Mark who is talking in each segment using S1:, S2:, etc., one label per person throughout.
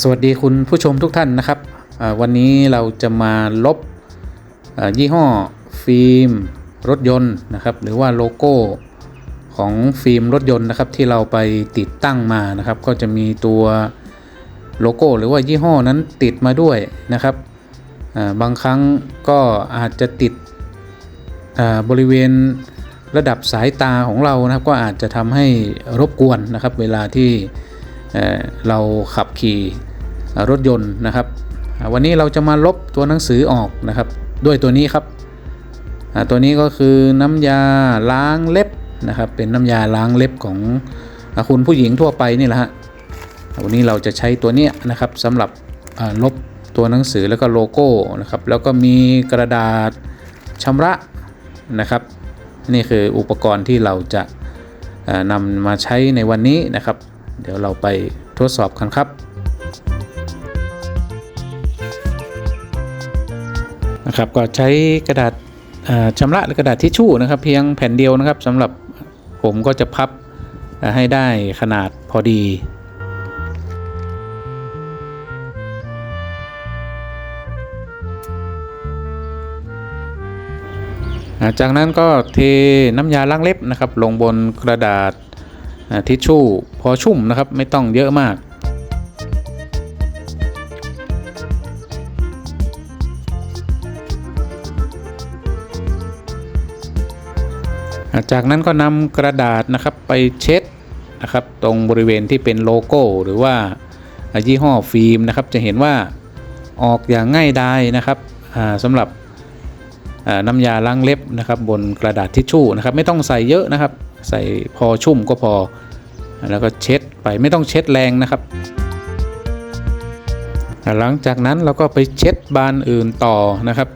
S1: สวัสดีคุณผู้ชมทุกท่านนะครับ วันนี้เราจะมาลบยี่ห้อฟิล์มรถยนต์นะครับ หรือว่าโลโก้ของฟิล์มรถยนต์นะครับที่เราไปติดตั้งมานะครับ ก็จะมีตัวโลโก้หรือว่ายี่ห้อนั้นติดมาด้วยนะครับบางครั้งก็อาจจะติดบริเวณระดับสายตาของเรานะครับ ก็อาจจะทำให้รบกวนนะครับ เวลาที่ เราขับขี่รถยนต์นะครับ วันนี้เราจะมาลบตัวหนังสือออกนะครับ ด้วยตัวนี้ครับตัวนี้ก็คือน้ำยาล้างเล็บนะครับ เป็นน้ำยาล้างเล็บของคุณผู้หญิงทั่วไปนี่แหละฮะวันนี้เราจะใช้ตัวเนี้ยนะครับสำหรับลบตัวหนังสือแล้วก็โลโก้นะครับ แล้วก็มีกระดาษชำระนะครับ นี่คืออุปกรณ์ที่เราจะนำมาใช้ในวันนี้นะครับ เดี๋ยวเราไปทดสอบกันครับนะครับก็ใช้กระดาษชำระหรือกระดาษทิชชู่นะครับ เพียงแผ่นเดียวนะครับสำหรับผมก็จะพับให้ได้ขนาดพอดีจากนั้นก็เทน้ำยาล้างเล็บนะครับ ลงบนกระดาษทิชชู่ พอชุ่มนะครับ ไม่ต้องเยอะมากจากนั้นก็นำกระดาษนะครับไปเช็ดนะครับตรงบริเวณที่เป็นโลโก้ หรือว่ายี่ห้อฟิล์มนะครับ จะเห็นว่าออกอย่างง่ายดายนะครับสำหรับน้ำยาล้างเล็บนะครับ บนกระดาษทิชชู่นะครับ ไม่ต้องใส่เยอะนะครับ ใส่พอชุ่มก็พอ แล้วก็เช็ดไปไม่ต้องเช็ดแรงนะครับ หลังจากนั้นเราก็ไปเช็ดบานอื่นต่อนะครับ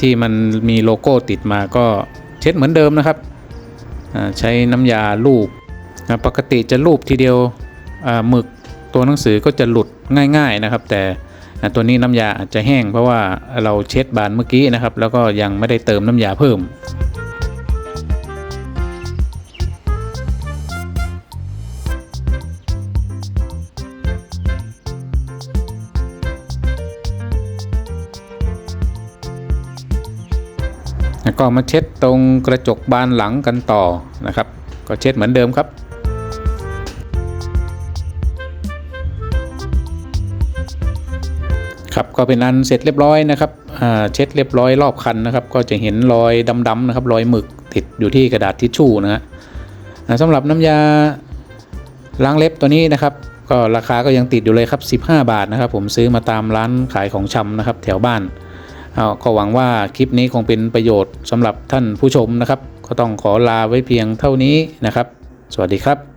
S1: ที่มันมีโลโก้ติดมาก็เช็ดเหมือนเดิมนะครับ ใช้น้ำยาลูบปกติจะลูบทีเดียวหมึกตัวหนังสือก็จะหลุดง่าย ๆนะครับ แต่ตัวนี้น้ำยาอาจจะแห้งเพราะว่าเราเช็ดบานเมื่อกี้นะครับ แล้วก็ยังไม่ได้เติมน้ำยาเพิ่ม ก็มาเช็ดตรงกระจกบานหลังกันต่อนะครับ ก็เช็ดเหมือนเดิมครับครับก็เป็นอันเสร็จเรียบร้อยนะครับเช็ดเรียบร้อยรอบคันนะครับ ก็จะเห็นรอยดำๆนะครับรอยหมึกติดอยู่ที่กระดาษทิชชู่นะฮะสำหรับน้ำยาล้างเล็บตัวนี้นะครับ ก็ราคาก็ยังติดอยู่เลยครับ 15 บาทนะครับ ผมซื้อมาตามร้านขายของชำนะครับ แถวบ้าน เอาก็หวังว่าคลิปนี้คงเป็นประโยชน์สำหรับท่านผู้ชมนะครับ ก็ต้องขอลาไว้เพียงเท่านี้นะครับ สวัสดีครับ